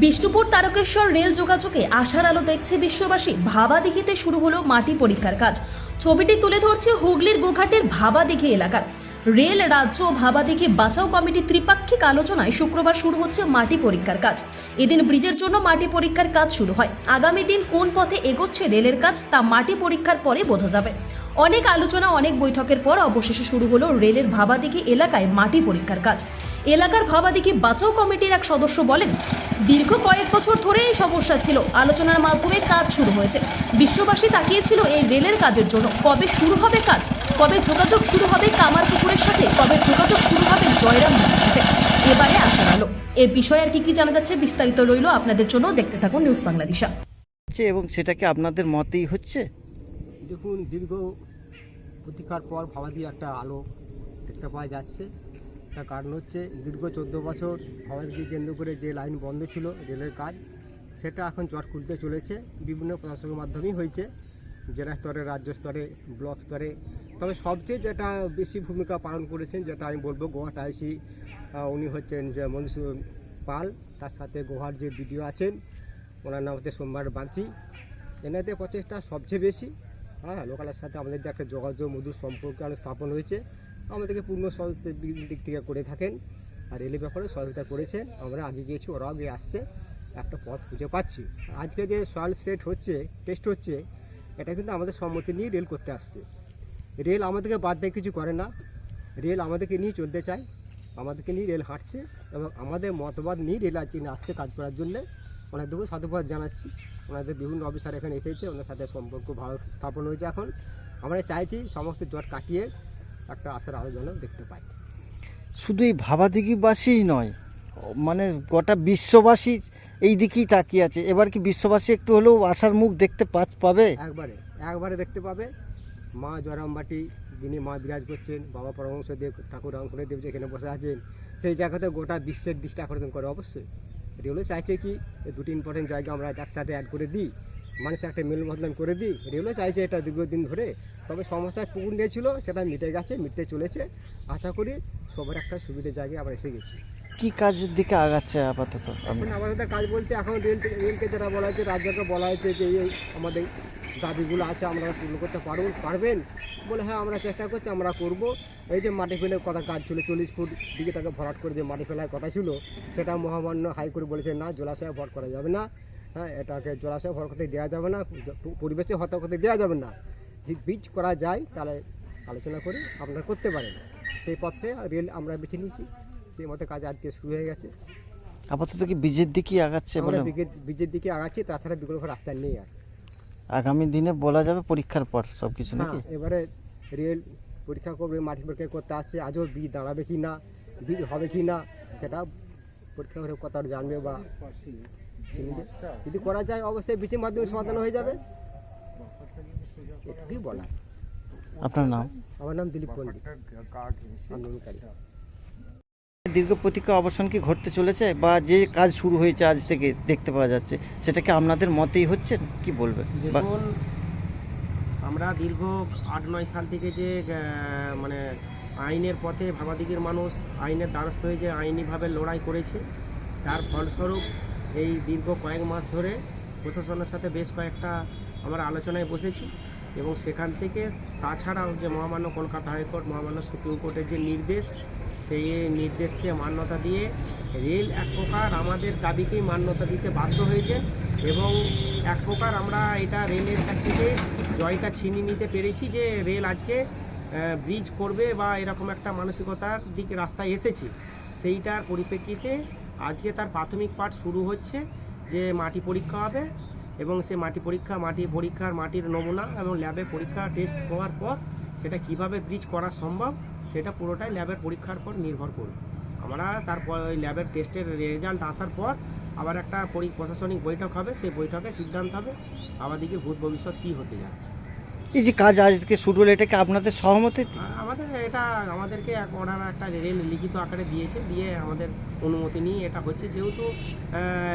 Bishnupur Tarakeswar rail যোগাযোগে আশার আলো দেখছে বিশ্ববাসী। ভাবাদিঘিতে শুরু হলো মাটি পরীক্ষার কাজ। ছবিটি তুলে ধরছে হুগলির গোঘাটের ভাবাদিঘি এলাকার। রেল রাজ্য ও ভাবাদিঘি বাঁচাও কমিটির ত্রিপাক্ষিক আলোচনায় শুক্রবার শুরু হচ্ছে মাটি পরীক্ষার কাজ। এদিন ব্রিজের জন্য মাটি পরীক্ষার কাজ শুরু হয়। আগামী দিন কোন পথে এগোচ্ছে রেলের কাজ তা মাটি পরীক্ষার পরে বোঝা যাবে। অনেক আলোচনা, অনেক বৈঠকের পর অবশেষে শুরু হলো রেলের ভাবাদিঘি এলাকায় মাটি পরীক্ষার কাজ। এলাকার ভাবাদিঘি বাঁচাও কমিটির এক সদস্য বলেন দীর্ঘ কয়েক বছর ধরে এই সমস্যা ছিল। আলোচনার মাধ্যমে কাজ শুরু হয়েছে। বিশ্ববাসী তাকিয়েছিল এই রেলের কাজের জন্য। কবে শুরু হবে কাজ? কবে যোগাযোগ শুরু হবে কামারপুকুরের সাথে? কবে যোগাযোগ শুরু হবে জয়রাম সাথে? এবারে আসার আলো এ বিষয়ে আর কি কি জানা যাচ্ছে বিস্তারিত রইল আপনাদের জন্য। দেখতে থাকুন নিউজ বাংলাদেশা। হচ্ছে এবং সেটা কি আপনাদের মতেই হচ্ছে? দেখুন দীর্ঘ প্রতীক্ষার পর ভাবাদি একটা আলো দেখতে পাওয়া যাচ্ছে। তার কারণ হচ্ছে দীর্ঘ চোদ্দ বছর ভাবাদিকে কেন্দ্র করে যে লাইন বন্ধ ছিল রেলের কাজ, সেটা এখন চট খুলতে চলেছে। বিভিন্ন প্রশাসনের মাধ্যমেই হয়েছে, জেলা স্তরে, রাজ্য স্তরে, ব্লক স্তরে। তবে সবচেয়ে যেটা বেশি ভূমিকা পালন করেছেন, যেটা আমি বলব গোয়া টাইসি উনি হচ্ছেন যে মনসু পাল, তার সাথে গোহার যে বিডিও আছেন, ওনার নাম হচ্ছে সোমবার বাগচি। এনাদের প্রচেষ্টা সবচেয়ে বেশি হ্যাঁ লোকালের সাথে আমাদের যে একটা যোগাযোগ, মধুর সম্পর্ক স্থাপন হয়েছে। আমাদেরকে পূর্ণ সহযোগিতার দিক থেকে করে থাকেন। আর রেলের ব্যাপারে সহযোগিতা করেছেন। আমরা আগে গিয়েছি, ওরাও আগে আসছে। একটা পথ খুঁজে পাচ্ছি। আজকে যে সয়েল সেট হচ্ছে টেস্ট হচ্ছে, এটা কিন্তু আমাদের সম্মতি নিয়ে রেল করতে আসছে। রেল আমাদেরকে বাদ দিয়ে কিছু করে না। রেল আমাদেরকে নিয়ে চলতে চায়। আমাদেরকে নিয়ে রেল হাঁটছে এবং আমাদের মতবাদ নিয়ে রেল আজকে আসছে কাজ করার জন্যে। ওনাদেরও সাধুবাদ জানাচ্ছি। ওনাদের বিভিন্ন অফিসার এখানে এসেছে। ওনার সাথে সম্পর্ক ভালো স্থাপন হয়েছে এখন। আমরা চাইছি সমস্ত জট কাটিয়ে একটা আশার আলো যেন দেখতে পাই। শুধু এই ভাবাদিঘিবাসীই নয় মানে গোটা বিশ্ববাসী এই দিকেই তাকিয়ে আছে। এবার কি বিশ্ববাসী একটু হলেও আশার মুখ দেখতে পাবে? একবারে একবারে দেখতে পাবে। মা জয়রামবাটি যিনি মা বিরাজ করছেন বাবা পরমহংসদেব ঠাকুর রামকৃষ্ণদেব যেখানে বসে আছেন সেই জায়গাতে গোটা বিশ্বের দৃষ্টি আকর্ষণ করে। অবশ্যই রেলও চাইছে কি দুটি ইম্পর্টেন্ট জায়গা আমরা একসাথে অ্যাড করে দিই। মানুষের একটা মিল বদলান করে দিই। রেলও চাইছে এটা দীর্ঘদিন ধরে। তবে সমস্যা পুকুর নিয়েছিল সেটা মিটে গেছে মিটতে চলেছে। আশা করি সবার একটা সুবিধের জায়গায় আমরা এসে গেছি। কি কাজের দিকে আগাচ্ছে আপাতত? এখন আমাদের কাজ বলতে এখন রেল রেলকে যেটা বলা হয়েছে রাজ্যকে বলা হয়েছে যে এই আমাদের দাবিগুলো আছে আমরা পূর্ণ করতে পারব পারবেন বলে হ্যাঁ আমরা চেষ্টা করছি আমরা করব। এই যে মাটি ফেলে কথা কাজ ছিল চল্লিশ ফুট দিকে তাকে ভরাট করে যে মাটি ফেলার কথা ছিল সেটা মহামান্য হাইকোর্ট বলেছে না জলাশয়ে ভর করা যাবে না। হ্যাঁ এটাকে জলাশয় ভর করতে দেওয়া যাবে না পরিবেশে হত্যা করতে দেওয়া যাবে না। যদি বীজ করা যায় তাহলে আলোচনা করে আপনারা করতে পারেন। সেই পথে রেল আমরা বেছে নিয়েছি সেই মতো কাজ আজকে শুরু হয়ে গেছে। আপাতত কি বীজের দিকেই আগাচ্ছে বলে বীজের দিকে আগাচ্ছি তাছাড়া বিকল্প রাস্তা নেই আর। আগামী দিনে বলা যাবে পরীক্ষার পর সব কিছু হ্যাঁ নাকি? এবারে রেল পরীক্ষা করবে মাটি পরীক্ষা করতে আসছে আজও বীজ দাঁড়াবে কি না বীজ হবে কি না সেটা পরীক্ষা করে কথা জানবে বা। যদি করা যায় অবশ্যই বীজের মাধ্যমে সমাধান হয়ে যাবে। এটুকুই বলা আপনার নাম? আমার নাম দিলীপ পণ্ডিত। আন্দোলনকারী। দীর্ঘ প্রতীক্ষা অবসান কি ঘটতে চলেছে বা যে কাজ শুরু হয়েছে আজ থেকে দেখতে পাওয়া যাচ্ছে সেটাকে আপনাদের মতেই হচ্ছে? কি বলবে বা দেখুন আমরা দীর্ঘ আট নয় সাল থেকে যে মানে আইনের পথে ভাবাদিগের মানুষ আইনের দ্বারস্থ হয়ে যে আইনিভাবে লড়াই করেছে তার ফলস্বরূপ এই দীর্ঘ কয়েক মাস ধরে প্রশাসনের সাথে বেশ কয়েকটা আমরা আলোচনায় বসেছি এবং সেখান থেকে তাছাড়াও যে মহামান্য কলকাতা হাইকোর্ট, মহামান্য সুপ্রিম কোর্টের যে নির্দেশ, সেই নির্দেশকে মান্যতা দিয়ে রেল এক প্রকার আমাদের দাবিকেই মান্যতা দিতে বাধ্য হয়েছে এবং এক প্রকার আমরা এটা রেলের কাছ থেকে জয়টা ছিনিয়ে নিতে পেরেছি যে রেল আজকে ব্রিজ করবে বা এরকম একটা মানসিকতার দিকে রাস্তায় এসেছে। সেইটার পরিপ্রেক্ষিতে আজকে তার প্রাথমিক পাঠ শুরু হচ্ছে যে মাটি পরীক্ষা হবে এবং সে মাটি পরীক্ষা মাটি পরীক্ষার মাটির নমুনা এবং ল্যাবে পরীক্ষা টেস্ট হওয়ার পর সেটা কীভাবে ব্রিজ করা সম্ভব সেটা পুরোটাই ল্যাবের পরীক্ষার পর নির্ভর করবে। আমরা তারপর ওই ল্যাবের টেস্টের রেজাল্ট আসার পর আবার একটা পরি- প্রশাসনিক বৈঠক হবে সেই বৈঠকে সিদ্ধান্ত হবে আমাদেরকে ভূত ভবিষ্যৎ কী হতে যাচ্ছে। এই যে কাজ আজকে শুরু হলো এটাকে আপনাদের সহমতি? এটা আমাদেরকে এক- ওনারা একটা রেল লিখিত আকারে দিয়েছে, দিয়ে আমাদের অনুমতি নিয়ে এটা হচ্ছে। যেহেতু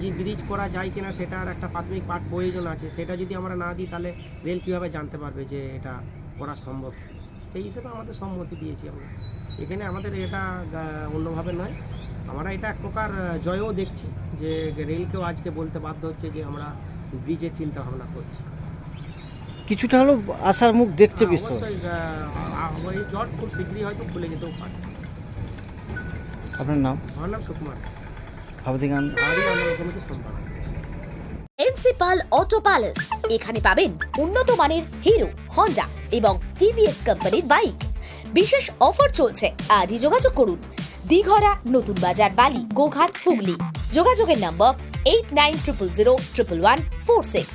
যে ব্রিজ করা যায় কিনা সেটার একটা প্রাথমিক পাঠ প্রয়োজন আছে, সেটা যদি আমরা না দিই, তাহলে রেল কীভাবে জানতে পারবে যে এটা করা সম্ভব? সেই হিসেবে আমাদের সম্মতি দিয়েছি আমরা। এখানে আমাদের এটা অন্যভাবে নয়। আমরা এটা এক প্রকার জয়ও দেখছি যে রেলকেও আজকে বলতে বাধ্য হচ্ছে যে আমরা ব্রিজের চিন্তা ভাবনা করছি। কিছুটা হলেও আশার মুখ দেখছে হ্যাঁ, বিশ্ববাসী অবশ্যই আহ, আহ, এই জট খুব শীঘ্রই হয়তো খুলে যেতেও পারে। আপনার নাম? আমার সুকুমার। এনসিপাল auto palace. এখানে পাবেন উন্নত মানের হিরো হন্ডা এবং টিভিএস কোম্পানির বাইক। বিশেষ অফার চলছে আজই যোগাযোগ করুন। দিঘরা নতুন বাজার বালি গোঘাট হুগলি। যোগাযোগের নম্বর eight nine triple zero triple one four six